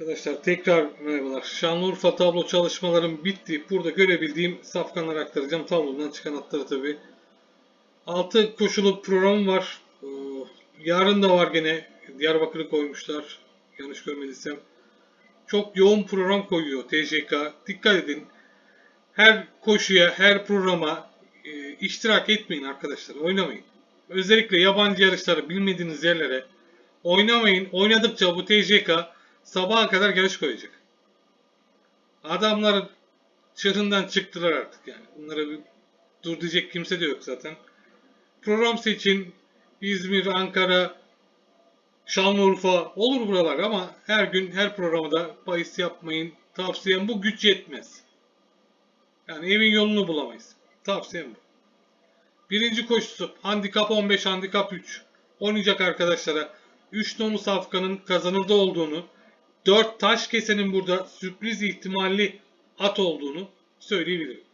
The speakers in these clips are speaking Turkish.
Arkadaşlar tekrar merhabalar. Şanlıurfa tablo çalışmalarım bitti. Burada görebildiğim safkanları aktaracağım. Tablodan çıkan atları tabi. 6 koşulu programım var. Ee, Yarın da var gene. Diyarbakır'ı koymuşlar. Yanlış görmediysem. Çok yoğun program koyuyor TJK. Dikkat edin. Her koşuya, her programa e, iştirak etmeyin arkadaşlar. Oynamayın. Özellikle yabancı yarışları bilmediğiniz yerlere oynamayın. Oynadıkça bu TJK sabaha kadar yarış koyacak. Adamlar çığırından çıktılar artık yani. Bunlara bir dur diyecek kimse de yok zaten. Program seçin. İzmir, Ankara, Şanlıurfa olur buralar ama her gün her programda bahis yapmayın. Tavsiyem bu güç yetmez. Yani evin yolunu bulamayız. Tavsiyem bu. Birinci koşusu handikap 15, handikap 3. Oynayacak arkadaşlara 3 nolu safkanın kazanırda olduğunu, 4 taş kesenin burada sürpriz ihtimalli at olduğunu söyleyebilirim.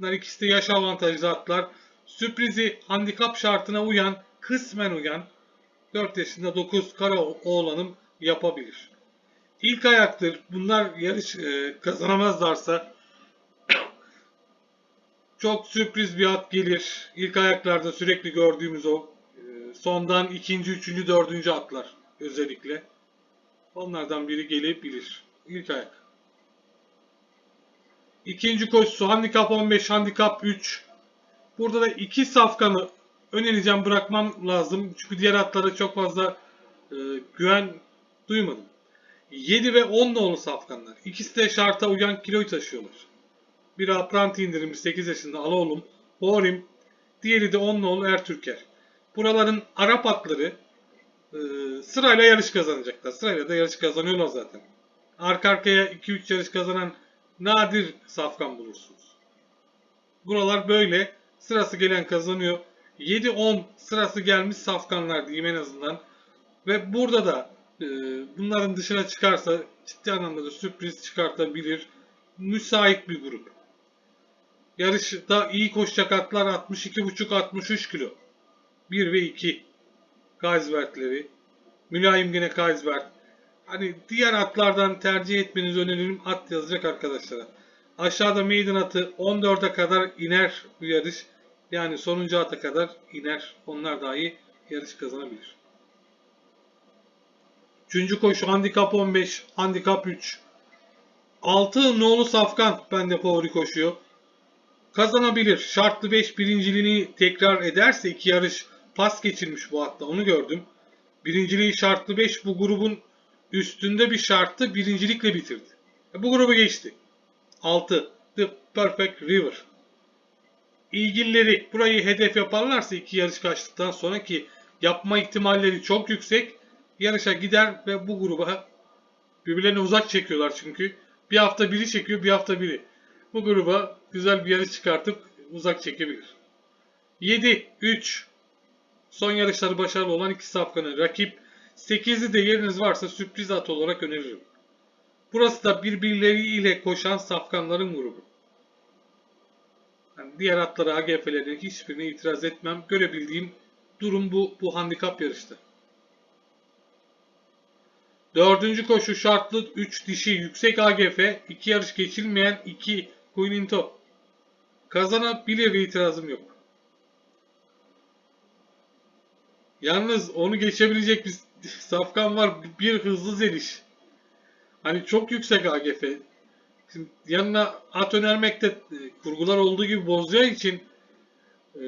Bunlar ikisi de yaş avantajlı atlar. Sürprizi handikap şartına uyan, kısmen uyan 4 yaşında 9 kara oğlanım yapabilir. İlk ayaktır. Bunlar yarış e, kazanamazlarsa çok sürpriz bir at gelir. İlk ayaklarda sürekli gördüğümüz o e, sondan ikinci, üçüncü, dördüncü atlar özellikle. Onlardan biri gelebilir. İlk ayak. İkinci koşusu handikap 15, handikap 3. Burada da iki safkanı önereceğim bırakmam lazım. Çünkü diğer atlara çok fazla e, güven duymadım. 7 ve 10 nolu safkanlar. İkisi de şarta uyan kiloyu taşıyorlar. Biri apranti indirimli 8 yaşında Alaoğlum, Horim, diğeri de 10 nolu Ertürker. Buraların Arap atları e, sırayla yarış kazanacaklar. Sırayla da yarış kazanıyorlar zaten. Arka arkaya 2-3 yarış kazanan nadir safkan bulursunuz. Buralar böyle. Sırası gelen kazanıyor. 7-10 sırası gelmiş safkanlar diyeyim en azından. Ve burada da e, bunların dışına çıkarsa ciddi anlamda da sürpriz çıkartabilir. Müsait bir grup. Yarışta iyi koşacak atlar 62,5-63 kilo. 1 ve 2 Kaisbert'leri. Mülayim gene Kaisbert. Hani diğer atlardan tercih etmenizi öneririm at yazacak arkadaşlara. Aşağıda maiden atı 14'e kadar iner bu yarış. Yani sonuncu ata kadar iner. Onlar dahi yarış kazanabilir. Üçüncü koşu handikap 15, handikap 3. 6 nolu safkan bende favori koşuyor. Kazanabilir. Şartlı 5 birinciliğini tekrar ederse iki yarış pas geçirmiş bu hatta onu gördüm. Birinciliği şartlı 5 bu grubun üstünde bir şartı birincilikle bitirdi. E, Bu grubu geçti. 6. The Perfect River. İlgilileri burayı hedef yaparlarsa iki yarış kaçtıktan sonra ki yapma ihtimalleri çok yüksek yarışa gider ve bu gruba birbirlerine uzak çekiyorlar çünkü. Bir hafta biri çekiyor bir hafta biri. Bu gruba güzel bir yarış çıkartıp uzak çekebilir. 7, 3, Son yarışları başarılı olan iki safkanı rakip. 8'i de yeriniz varsa sürpriz at olarak öneririm. Burası da birbirleriyle koşan safkanların grubu. Yani diğer atlara AGF'lere hiçbirine itiraz etmem. Görebildiğim durum bu, bu handikap yarışta. Dördüncü koşu şartlı 3 dişi yüksek AGF, 2 yarış geçilmeyen 2 Queen Into. Kazanabilir bir itirazım yok. Yalnız onu geçebilecek bir safkan var. Bir hızlı zeliş. Hani çok yüksek AGF. Şimdi yanına at önermekte e, kurgular olduğu gibi bozacağı için e,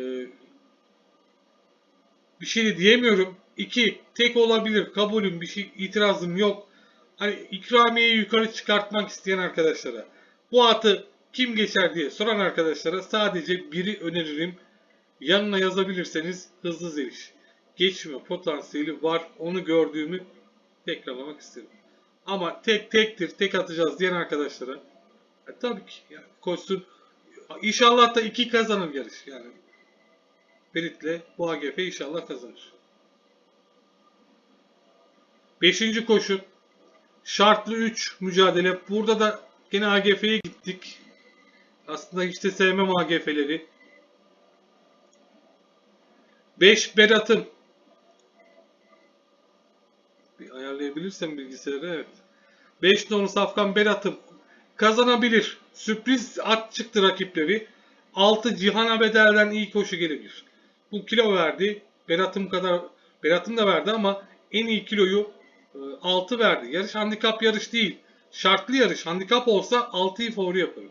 bir şey de diyemiyorum. İki, tek olabilir. Kabulüm. Bir şey itirazım yok. Hani ikramiyeyi yukarı çıkartmak isteyen arkadaşlara. Bu atı kim geçer diye soran arkadaşlara sadece biri öneririm. Yanına yazabilirseniz hızlı zeliş geçme potansiyeli var. Onu gördüğümü tekrarlamak isterim. Ama tek tektir, tek atacağız diyen arkadaşlara e, tabii ki yani koşsun. İnşallah da iki kazanır yarış yani. Ferit'le bu AGF inşallah kazanır. Beşinci koşu şartlı 3 mücadele. Burada da gene AGF'ye gittik. Aslında hiç de sevmem AGF'leri. 5 Berat'ın ayarlayabilirsem bilgisayarı evet. 5 nolu Safkan Berat'ım kazanabilir. Sürpriz at çıktı rakipleri. 6 Cihan Bedel'den iyi koşu gelebilir. Bu kilo verdi. Berat'ım kadar Berat'ım da verdi ama en iyi kiloyu 6 verdi. Yarış handikap yarış değil. Şartlı yarış. Handikap olsa 6'yı favori yaparım.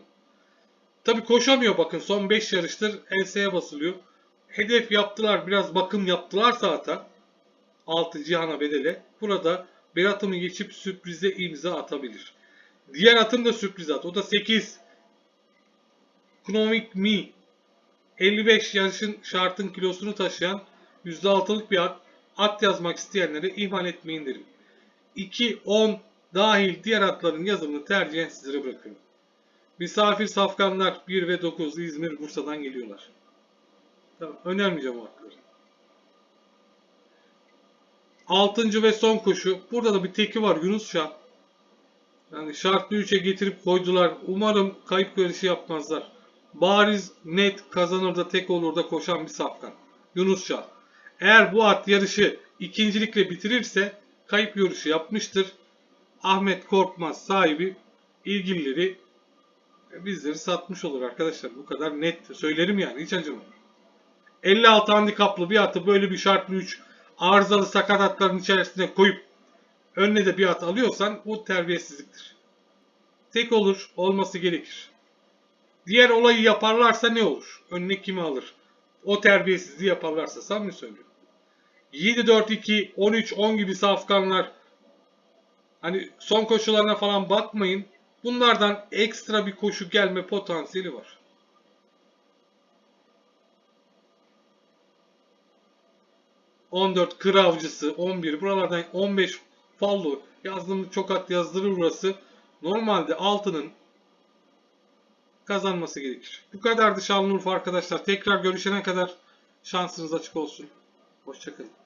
Tabi koşamıyor bakın. Son 5 yarıştır enseye basılıyor. Hedef yaptılar. Biraz bakım yaptılar zaten. 6 Cihan'a bedele. Burada Berat'ımı geçip sürprize imza atabilir. Diğer atım da sürpriz at. O da 8. Economic Me. 55 yarışın şartın kilosunu taşıyan %6'lık bir at. At yazmak isteyenlere ihmal etmeyin derim. 2, 10 dahil diğer atların yazımını tercihen sizlere bırakıyorum. Misafir safkanlar 1 ve 9 İzmir Bursa'dan geliyorlar. Tamam, önermeyeceğim o atları. Altıncı ve son koşu. Burada da bir teki var Yunus Şah. Yani şartlı 3'e getirip koydular. Umarım kayıp yarışı yapmazlar. Bariz net kazanır da tek olur da koşan bir safkan. Yunus Şah. Eğer bu at yarışı ikincilikle bitirirse kayıp yarışı yapmıştır. Ahmet Korkmaz sahibi ilgilileri bizleri satmış olur arkadaşlar. Bu kadar net söylerim yani hiç acımam. 56 handikaplı bir atı böyle bir şartlı 3 arızalı sakat atların içerisine koyup önüne de bir at alıyorsan bu terbiyesizliktir. Tek olur olması gerekir. Diğer olayı yaparlarsa ne olur? Önüne kimi alır? O terbiyesizliği yaparlarsa samimi söylüyorum. 7-4-2, 13-10 gibi safkanlar hani son koşularına falan bakmayın. Bunlardan ekstra bir koşu gelme potansiyeli var. ...14 kır avcısı, 11 buralardan 15 fallo yazdığım çok at yazdırır burası. Normalde altının kazanması gerekir. Bu kadardı Şanlıurfa arkadaşlar. Tekrar görüşene kadar şansınız açık olsun. Hoşçakalın.